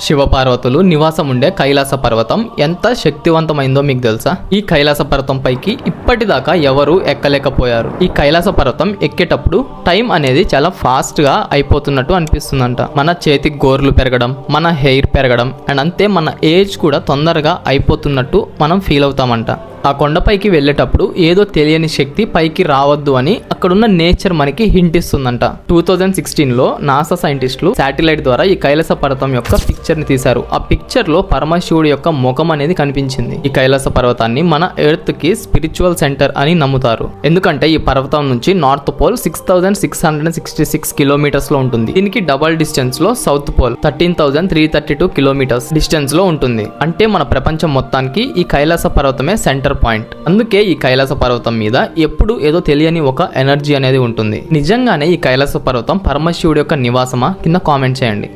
శివపార్వతులు నివాసం ఉండే కైలాస పర్వతం ఎంత శక్తివంతమైందో మీకు తెలుసా? ఈ కైలాస పర్వతం పైకి ఇప్పటిదాకా ఎవరు ఎక్కలేకపోయారు. ఈ కైలాస పర్వతం ఎక్కేటప్పుడు టైం అనేది చాలా ఫాస్ట్గా అయిపోతున్నట్టు అనిపిస్తుందంట. మన చేతికి గోర్లు పెరగడం మన హెయిర్ పెరగడం అండ్ అంతే మన ఏజ్ కూడా తొందరగా అయిపోతున్నట్టు మనం ఫీల్ అవుతామంట. ఆ కొండపైకి వెళ్ళేటప్పుడు ఏదో తెలియని శక్తి పైకి రావద్దు అని అక్కడున్న నేచర్ మనకి హింట్ ఇస్తుందంట. టూ థౌజండ్ సిక్స్టీన్లో నాసా సైంటిస్టులు శాటిలైట్ ద్వారా ఈ కైలాస పర్వతం యొక్క పిక్చర్ని తీశారు. ఆ పిక్చర్లో పరమశివుడి యొక్క ముఖం అనేది కనిపించింది. ఈ కైలాస పర్వతాన్ని మన ఎర్త్కి స్పిరిచువల్ సెంటర్ అని నమ్ముతారు. ఎందుకంటే ఈ పర్వతం నుంచి north pole six thousand six hundred sixty six కిలోమీటర్స్లో ఉంటుంది. దీనికి డబల్ డిస్టెన్స్లో south pole thirteen thousand three thirty two kilometres డిస్టెన్స్లో ఉంటుంది. అంటే మన ప్రపంచం మొత్తానికి ఈ కైలాస పర్వతమే సెంటర్ సెంటర్ పాయింట్ అందుకే ఈ కైలాస పర్వతం మీద ఎప్పుడు ఏదో తెలియని ఒక ఎనర్జీ అనేది ఉంటుంది. నిజంగానే ఈ కైలాస పర్వతం పరమశివుడి యొక్క నివాసమా? కింద కామెంట్ చేయండి.